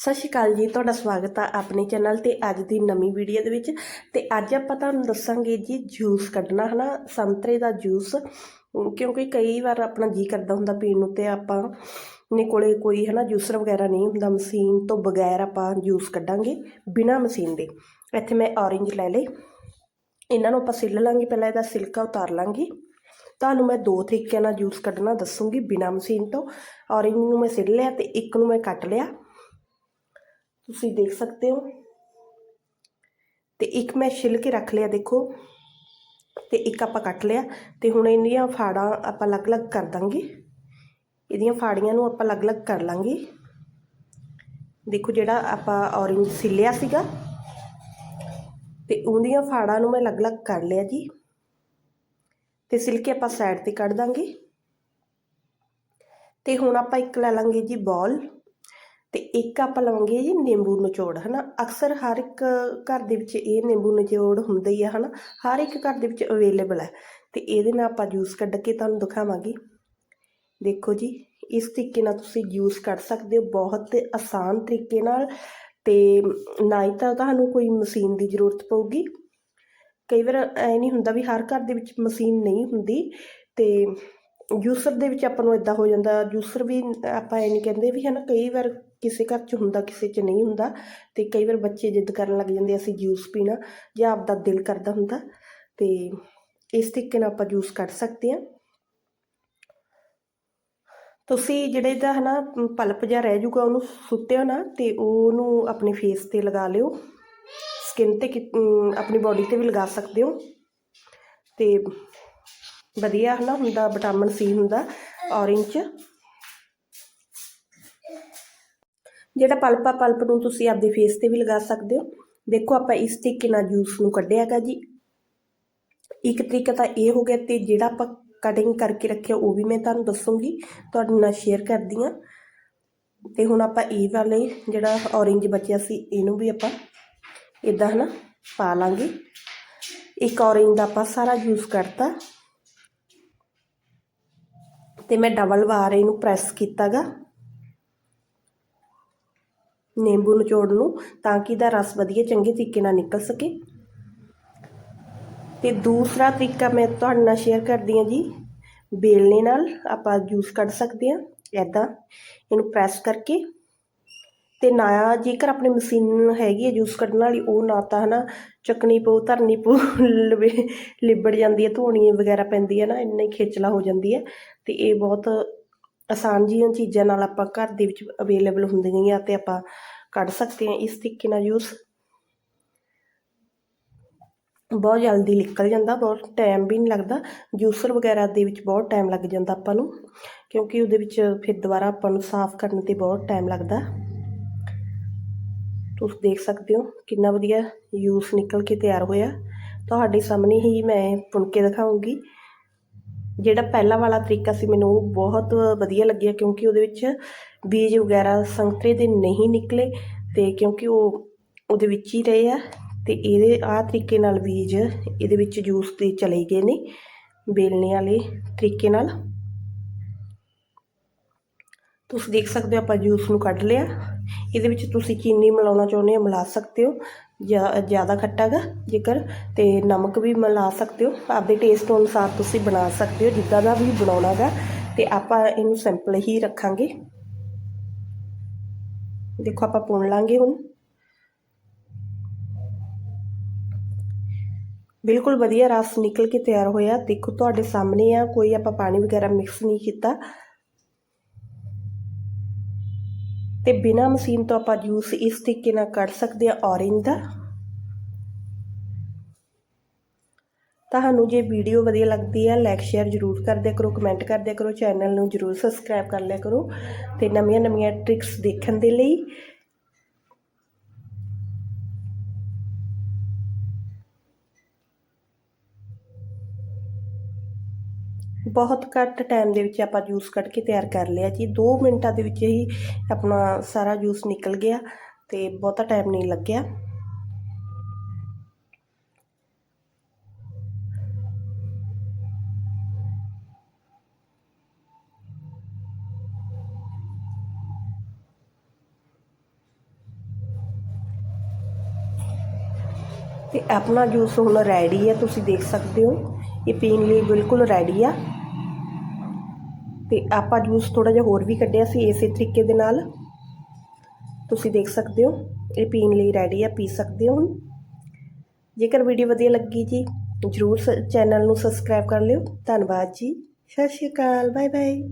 ਸਤਿ ਸ਼੍ਰੀ ਅਕਾਲ ਜੀ, ਤੁਹਾਡਾ ਸਵਾਗਤ ਆ ਆਪਣੇ ਚੈਨਲ ਤੇ ਅੱਜ ਦੀ ਨਵੀਂ ਵੀਡੀਓ ਦੇ ਵਿੱਚ। ਤੇ ਅੱਜ ਆਪਾਂ ਤੁਹਾਨੂੰ ਦੱਸਾਂਗੇ ਜੀ ਜੂਸ ਕੱਢਣਾ, ਹਨਾ? ਸੰਤਰੇ ਦਾ ਜੂਸ। ਕਿਉਂਕਿ ਕਈ ਵਾਰ ਆਪਣਾ ਜੀ ਕਰਦਾ ਹੁੰਦਾ ਪੀਣ ਨੂੰ ਤੇ ਆਪਾਂ ਨੇ ਕੋਲੇ ਕੋਈ, ਹਨਾ, ਜੂਸਰ ਵਗੈਰਾ ਨਹੀਂ ਹੁੰਦਾ, ਮਸ਼ੀਨ ਤੋਂ ਬਗੈਰ ਆਪਾਂ ਜੂਸ ਕੱਢਾਂਗੇ ਬਿਨਾ ਮਸ਼ੀਨ ਦੇ। ਇੱਥੇ ਮੈਂ ਔਰੇਂਜ ਲੈ ਲਏ। ਇਹਨਾਂ ਨੂੰ ਆਪਾਂ ਸਿੱਲ ਲਾਂਗੇ, ਪਹਿਲਾਂ ਇਹਦਾ ਸਿਲਕਾ ਉਤਾਰ ਲਾਂਗੇ। ਤੁਹਾਨੂੰ ਮੈਂ ਦੋ ਤਰੀਕਿਆਂ ਨਾਲ ਜੂਸ ਕੱਢਣਾ ਦੱਸੂਗੀ ਬਿਨਾ ਮਸ਼ੀਨ ਤੋਂ। ਔਰੇਂਜ ਨੂੰ ਮੈਂ ਸਿੱਲ ਲਿਆ ਤੇ ਇੱਕ ਨੂੰ ਮੈਂ ਕੱਟ ਲਿਆ। ਤੁਸੀਂ ਦੇਖ ਸਕਦੇ ਹੋ। ਤੇ ਇੱਕ ਮੈਂ ਛਿੱਲ ਕੇ ਰੱਖ ਲਿਆ ਦੇਖੋ। ਤੇ ਇੱਕ ਆਪਾਂ ਕੱਟ ਲਿਆ। ਤੇ ਹੁਣ ਇਹਦੀਆਂ ਫਾੜਾਂ ਆਪਾਂ ਅਲੱਗ-ਅਲੱਗ ਕਰ ਦਾਂਗੇ। ਇਹਦੀਆਂ ਫਾੜੀਆਂ ਨੂੰ ਆਪਾਂ ਅਲੱਗ-ਅਲੱਗ ਕਰ ਲਾਂਗੇ। ਦੇਖੋ ਜਿਹੜਾ ਆਪਾਂ ਔਰੇਂਜ ਸਿਲਿਆ ਸੀਗਾ। ਤੇ ਉਹਦੀਆਂ ਫਾੜਾਂ ਨੂੰ ਮੈਂ ਅਲੱਗ-ਅਲੱਗ ਕਰ ਲਿਆ ਜੀ। ਤੇ ਸਿਲ ਕੇ ਆਪਾਂ ਸਾਈਡ ਤੇ ਕੱਢ ਦਾਂਗੇ। ਤੇ ਹੁਣ ਆਪਾਂ ਇੱਕ ਲੈ ਲਾਂਗੇ ਜੀ ਬॉल ਤੇ ਇੱਕ ਆਪਾਂ ਲਵਾਂਗੇ ਜੀ ਨਿੰਬੂ ਨਿਚੋੜ, ਹਨਾ? ਅਕਸਰ ਹਰ ਇੱਕ ਘਰ ਦੇ ਵਿੱਚ ਇਹ ਨਿੰਬੂ ਨਿਚੋੜ ਹੁੰਦਾ ਹੀ ਆ, ਹਨਾ? ਹਰ ਇੱਕ ਘਰ ਦੇ ਵਿੱਚ ਅਵੇਲੇਬਲ ਹੈ ਤੇ ਇਹਦੇ ਨਾਲ ਆਪਾਂ ਜੂਸ ਕੱਢ ਕੇ ਤੁਹਾਨੂੰ ਦਿਖਾਵਾਂਗੇ। ਦੇਖੋ ਜੀ, ਇਸ ਤਰੀਕੇ ਨਾਲ ਤੁਸੀਂ ਜੂਸ ਕੱਢ ਸਕਦੇ ਹੋ ਬਹੁਤ ਆਸਾਨ ਤਰੀਕੇ ਨਾਲ ਤੇ ਨਾ ਹੀ ਤਾਂ ਤੁਹਾਨੂੰ ਕੋਈ ਮਸ਼ੀਨ ਦੀ ਜ਼ਰੂਰਤ ਪਊਗੀ। ਕਈ ਵਾਰ ਐ ਨਹੀਂ ਹੁੰਦਾ ਵੀ ਹਰ ਘਰ ਦੇ ਵਿੱਚ ਮਸ਼ੀਨ ਨਹੀਂ ਹੁੰਦੀ ਤੇ ਜੂਸਰ ਦੇ ਵਿੱਚ ਆਪਾਂ ਨੂੰ ਇਦਾਂ ਹੋ ਜਾਂਦਾ ਜੂਸਰ ਵੀ ਆਪਾਂ ਐ ਨਹੀਂ ਕਹਿੰਦੇ ਵੀ ਹਨਾ, ਕਈ ਵਾਰ ਕਿਸੇ ਘਰ 'ਚ ਹੁੰਦਾ, ਕਿਸੇ 'ਚ ਨਹੀਂ ਹੁੰਦਾ ਤੇ ਕਈ ਵਾਰ ਬੱਚੇ ਜਿੱਦ ਕਰਨ ਲੱਗ ਜਾਂਦੇ ਅਸੀਂ ਜੂਸ ਪੀਣਾ ਜਾਂ ਆਪਦਾ ਦਿਲ ਕਰਦਾ ਹੁੰਦਾ ਤੇ ਇਸ ਤਰੀਕੇ ਨਾਲ ਆਪਾਂ ਜੂਸ ਕੱਢ ਸਕਦੇ ਹਾਂ। ਤੁਸੀਂ ਜਿਹੜੇ ਦਾ ਹਨਾ ਪਲਪ ਜਿਹਾ ਰਹਿ ਜੂਗਾ ਉਹਨੂੰ ਸੁੱਟਿਓ ਨਾ ਤੇ ਉਹਨੂੰ ਆਪਣੇ ਫੇਸ ਤੇ ਲਗਾ ਲਿਓ। ਸਕਿਨ ਤੇ ਕਿ- ਆਪਣੀ ਬਾਡੀ ਤੇ ਵੀ ਲਗਾ ਸਕਦੇ ਹੋ। ਤੇ ਵਧੀਆ ਹਨਾ, ਹੁੰਦਾ ਵਿਟਾਮਿਨ ਸੀ ਹੁੰਦਾ ਔਰੇਂਜ ਜਿਹੜਾ ਪਲਪ ਆ ਪਲਪ ਨੂੰ ਤੁਸੀਂ ਆਪਦੇ ਫੇਸ ਤੇ ਵੀ ਲਗਾ ਸਕਦੇ ਹੋ। ਦੇਖੋ ਆਪਾਂ ਇਸ ਤਰੀਕੇ ਨਾਲ ਜੂਸ ਨੂੰ ਕੱਢਿਆ ਹੈਗਾ ਜੀ। ਇੱਕ ਤਰੀਕਾ ਤਾਂ ਇਹ ਹੋ ਗਿਆ ਤੇ ਜਿਹੜਾ ਆਪਾਂ ਕਟਿੰਗ ਕਰਕੇ ਰੱਖਿਆ ਉਹ ਵੀ ਮੈਂ ਤੁਹਾਨੂੰ ਦੱਸੂਗੀ। ਤੁਹਾਡੇ ਨਾਲ ਸ਼ੇਅਰ ਕਰਦੀ ਹਾਂ। ਤੇ ਹੁਣ ਆਪਾਂ ਇਹ ਵਾਲੇ ਜਿਹੜਾ ਔਰੇਂਜ ਬਚਿਆ ਸੀ, ਇਹਨੂੰ ਵੀ ਆਪਾਂ ਇਦਾਂ ਹਨਾ ਪਾ ਲਾਂਗੇ। ਇੱਕ ਔਰੇਂਜ ਦਾ ਆਪਾਂ ਸਾਰਾ ਜੂਸ ਕਰਤਾ। ਤੇ ਮੈਂ ਡਬਲ ਵਾਰ ਇਹਨੂੰ ਪ੍ਰੈਸ ਕੀਤਾਗਾ ਨਿੰਬੂ ਨਿਚੋੜ ਨੂੰ ਤਾਂ ਕਿ ਇਹਦਾ ਰਸ ਵਧੀਆ ਚੰਗੇ ਤਰੀਕੇ ਨਾਲ ਨਿਕਲ ਸਕੇ। ਤੇ ਦੂਸਰਾ ਤਰੀਕਾ ਮੈਂ ਤੁਹਾਡੇ ਨਾਲ ਸ਼ੇਅਰ ਕਰਦੀ ਹਾਂ ਜੀ। ਬੇਲਣੇ ਨਾਲ ਆਪਾਂ ਜੂਸ ਕੱਢ ਸਕਦੇ ਹਾਂ ਐਦਾਂ ਇਹਨੂੰ ਪ੍ਰੈਸ ਕਰਕੇ ਤੇ ਨਾ ਜੇਕਰ ਆਪਣੀ ਮਸ਼ੀਨ ਹੈਗੀ ਹੈ ਜੂਸ ਕੱਢਣ ਵਾਲੀ, ਉਹ ਨਾ ਤਾਂ ਹਨਾ ਚੱਕਣੀ ਪਊ, ਧਰਨੀ ਪਊ ਲਿਬੜ ਜਾਂਦੀ ਹੈ, ਧੋਣੀ ਵਗੈਰਾ ਪੈਂਦੀ ਹੈ ਨਾ, ਇੰਨੀ ਖੇਚਲਾ ਹੋ ਜਾਂਦੀ ਹੈ। ਤੇ ਇਹ ਬਹੁਤ ਆਸਾਨ ਜਿਹੀਆਂ ਚੀਜ਼ਾਂ ਨਾਲ ਆਪਾਂ ਘਰ ਦੇ ਵਿੱਚ ਅਵੇਲੇਬਲ ਹੁੰਦੀਆਂ ਅਤੇ ਆਪਾਂ ਕੱਢ ਸਕਦੇ ਹਾਂ, ਇਸ ਤਰੀਕੇ ਨਾਲ ਜੂਸ ਬਹੁਤ ਜਲਦੀ ਨਿਕਲ ਜਾਂਦਾ, ਬਹੁਤ ਟਾਈਮ ਵੀ ਨਹੀਂ ਲੱਗਦਾ ਜੂਸਰ ਵਗੈਰਾ ਦੇ ਵਿੱਚ ਬਹੁਤ ਟਾਈਮ ਲੱਗ ਜਾਂਦਾ ਆਪਾਂ ਨੂੰ, ਕਿਉਂਕਿ ਉਹਦੇ ਵਿੱਚ ਫਿਰ ਦੁਬਾਰਾ ਆਪਾਂ ਨੂੰ ਸਾਫ਼ ਕਰਨ ਤੇ ਬਹੁਤ ਟਾਈਮ ਲੱਗਦਾ। ਤੁਸੀਂ ਦੇਖ ਸਕਦੇ ਹੋ ਕਿੰਨਾ ਵਧੀਆ ਜੂਸ ਨਿਕਲ ਕੇ ਤਿਆਰ ਹੋਇਆ। ਤੁਹਾਡੇ ਸਾਹਮਣੇ ਹੀ ਮੈਂ ਪੁਣ ਕੇ ਦਿਖਾਉਂਗੀ। ਜਿਹੜਾ ਪਹਿਲਾ ਵਾਲਾ ਤਰੀਕਾ ਸੀ, ਮੈਨੂੰ ਉਹ ਬਹੁਤ ਵਧੀਆ ਲੱਗਿਆ ਕਿਉਂਕਿ ਉਹਦੇ ਵਿੱਚ ਬੀਜ ਵਗੈਰਾ ਸੰਤਰੇ ਦੇ ਨਹੀਂ ਨਿਕਲੇ ਤੇ ਕਿਉਂਕਿ ਉਹ ਉਹਦੇ ਵਿੱਚ ਹੀ ਰਹੇ ਆ ਤੇ ਇਹਦੇ ਆਹ ਤਰੀਕੇ ਨਾਲ ਬੀਜ ਇਹਦੇ ਵਿੱਚ ਜੂਸ ਦੇ ਚਲੇ ਗਏ ਨੇ ਬੇਲਣੇ ਵਾਲੇ ਤਰੀਕੇ ਨਾਲ। ਤੁਸੀਂ ਦੇਖ ਸਕਦੇ ਹੋ ਆਪਾਂ ਜੂਸ ਨੂੰ ਕੱਢ ਲਿਆ। ਇਹਦੇ ਵਿੱਚ ਤੁਸੀਂ ਚੀਨੀ ਮਿਲਾਉਣਾ ਚਾਹੁੰਦੇ ਹੋ, ਮਿਲਾ ਸਕਦੇ ਹੋ। ਜਾਂ ਜ਼ਿਆਦਾ ਖੱਟਾ ਗਾ ਜੇਕਰ, ਤੇ ਨਮਕ ਵੀ ਮਿਲਾ ਸਕਦੇ ਹੋ। ਆਪਦੇ ਟੇਸਟ ਅਨੁਸਾਰ ਤੁਸੀਂ ਬਣਾ ਸਕਦੇ ਹੋ, ਜਿੱਦਾਂ ਦਾ ਵੀ ਬਣਾਉਣਾ ਗਾ, ਤੇ ਆਪਾਂ ਇਹਨੂੰ ਸਿੰਪਲ ਹੀ ਰੱਖਾਂਗੇ। ਦੇਖੋ ਆਪਾਂ ਪੁਣ ਲਾਂਗੇ ਹੁਣ। ਬਿਲਕੁਲ ਵਧੀਆ ਰਸ ਨਿਕਲ ਕੇ ਤਿਆਰ ਹੋਇਆ। ਦੇਖੋ ਤੁਹਾਡੇ ਸਾਹਮਣੇ ਆ, ਕੋਈ ਆਪਾਂ ਪਾਣੀ ਵਗੈਰਾ ਮਿਕਸ ਨਹੀਂ ਕੀਤਾ। ਤੇ ਬਿਨਾ ਮਸ਼ੀਨ ਤੋਂ ਆਪਾਂ ਜੂਸ ਇਸ ਤਰੀਕੇ ਨਾਲ ਕੱਢ ਸਕਦੇ ਆ ਔਰੇਂਜ ਦਾ। ਤੁਹਾਨੂੰ ਜੇ ਵੀਡੀਓ ਵਧੀਆ ਲੱਗਦੀ ਹੈ ਲਾਈਕ ਸ਼ੇਅਰ ਜ਼ਰੂਰ ਕਰਦੇ ਕਰੋ ਕਮੈਂਟ ਕਰਦੇ ਕਰੋ ਚੈਨਲ ਨੂੰ ਜ਼ਰੂਰ ਸਬਸਕ੍ਰਾਈਬ ਕਰ ਲਿਆ ਕਰੋ ਤੇ ਨਵੀਆਂ ਨਵੀਆਂ ਟ੍ਰਿਕਸ ਦੇਖਣ ਦੇ ਲਈ ਬਹੁਤ ਘੱਟ ਟਾਈਮ ਦੇ ਵਿੱਚ ਆਪਾਂ ਜੂਸ ਕੱਢ ਕੇ ਤਿਆਰ ਕਰ ਲਿਆ ਜੀ। 2 ਮਿੰਟਾਂ ਦੇ ਵਿੱਚ ਹੀ ਆਪਣਾ ਸਾਰਾ ਜੂਸ ਨਿਕਲ ਗਿਆ ਤੇ ਬਹੁਤਾ ਟਾਈਮ ਨਹੀਂ ਲੱਗਿਆ। ਤੇ ਆਪਣਾ ਜੂਸ ਹੁਣ ਰੈਡੀ ਹੈ, ਤੁਸੀਂ ਦੇਖ ਸਕਦੇ ਹੋ। ਇਹ ਪੀਣ ਲਈ ਬਿਲਕੁਲ ਰੈਡੀ ਆ। ਤੇ ਆਪਾਂ ਜੂਸ ਥੋੜਾ ਜਿਹਾ ਹੋਰ ਵੀ ਕੱਢਿਆ ਸੀ ਇਸੇ ਤਰੀਕੇ ਦੇ ਨਾਲ। ਤੁਸੀਂ ਦੇਖ ਸਕਦੇ ਹੋ, ਇਹ ਪੀਣ ਲਈ ਰੈਡੀ ਆ, ਪੀ ਸਕਦੇ ਹੋ ਹੁਣ। ਜੇਕਰ ਵੀਡੀਓ ਵਧੀਆ ਲੱਗੀ ਜੀ, ਜਰੂਰ ਚੈਨਲ ਨੂੰ ਸਬਸਕ੍ਰਾਈਬ ਕਰ ਲਿਓ। ਧੰਨਵਾਦ ਜੀ। ਸਤਿ ਸ਼੍ਰੀ ਅਕਾਲ ਬਾਏ ਬਾਏ